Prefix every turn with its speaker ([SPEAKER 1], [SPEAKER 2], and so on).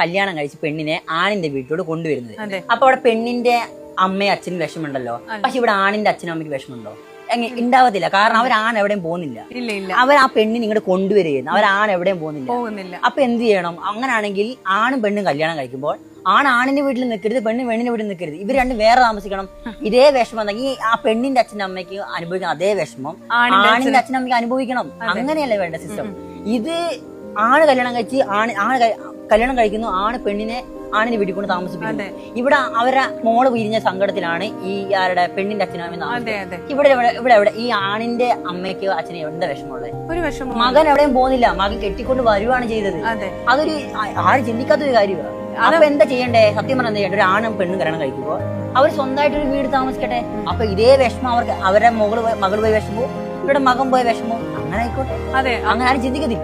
[SPEAKER 1] കല്യാണം കഴിച്ച് പെണ്ണിനെ ആണിന്റെ വീട്ടിലോട് കൊണ്ടുവരുന്നത്. അപ്പൊ അവിടെ പെണ്ണിന്റെ അമ്മയും അച്ഛനും വിഷമുണ്ടല്ലോ പക്ഷെ ഇവിടെ ആണിന്റെ അച്ഛനും അമ്മയ്ക്ക് വിഷമുണ്ടോ ഉണ്ടാവത്തില്ല കാരണം അവരാണ് എവിടെയും പോകുന്നില്ല. അവർ ആ പെണ്ണിനെ ഇങ്ങോട്ട് കൊണ്ടുവരികയാണ്. അവരാണ് എവിടെയും പോകുന്നില്ല. അപ്പൊ എന്ത് ചെയ്യണം? അങ്ങനാണെങ്കിൽ ആണും പെണ്ണും കല്യാണം കഴിക്കുമ്പോൾ ആണ് ആണിന്റെ വീട്ടിൽ നിൽക്കരുത് പെണ്ണ് പെണ്ണിന്റെ വീട്ടിൽ നിൽക്കരുത്. ഇവർ രണ്ടും വേറെ താമസിക്കണം. ഇതേ വിഷമം ഉണ്ടെങ്കിൽ ആ പെണ്ണിന്റെ അച്ഛനും അമ്മയ്ക്ക് അനുഭവിക്കണം അതേ വിഷമം
[SPEAKER 2] ആണിന്റെ
[SPEAKER 1] അച്ഛനും അമ്മയ്ക്ക് അനുഭവിക്കണം. അങ്ങനെയല്ലേ വേണ്ട സിസ്റ്റം? ഇത് ആണ് കല്യാണം കഴിച്ച് ആണ് ആണ് കല്യാണം കഴിക്കുന്നു ആണ് പെണ്ണിനെ ആണിനെ വീട്ടിൽ കൊണ്ട് താമസിപ്പിക്കുന്നു ഇവിടെ അവരെ മോൾ വിരിഞ്ഞ സങ്കടത്തിലാണ് ഈ ആരുടെ പെണ്ണിന്റെ അച്ഛനും ഇവിടെ ഇവിടെ ഇവിടെ എവിടെ? ഈ ആണിന്റെ അമ്മയ്ക്ക് അച്ഛനും എന്താ വിഷമമുള്ളത്
[SPEAKER 2] ഒരു വിഷമം
[SPEAKER 1] മകൻ എവിടെയും പോകുന്നില്ല. മകൻ കെട്ടിക്കൊണ്ട് വരുവാണ് ചെയ്തത്.
[SPEAKER 2] അതെ.
[SPEAKER 1] അതൊരു ആര് ആരും ചിന്തിക്കാത്ത ഒരു കാര്യമാണ് അപ്പൊ എന്താ ചെയ്യണ്ടേ? സത്യം പറഞ്ഞാൽ ചെയ്യണ്ടേ? ഒരു ആണും പെണ്ണും കല്യാണം കഴിക്കുമ്പോ അവർ സ്വന്തമായിട്ട് ഒരു വീട് താമസിക്കട്ടെ. അപ്പൊ ഇതേ വിഷമം അവർക്ക് അവരുടെ മകൾ മകൾ പോയി വിഷമവും ഇവിടെ മകൻ പോയ വിഷമവും. അങ്ങനെ ആയിക്കോട്ടെ.
[SPEAKER 2] അതെ.
[SPEAKER 1] അങ്ങനെ ആരും ചിന്തിക്കത്തില്ല.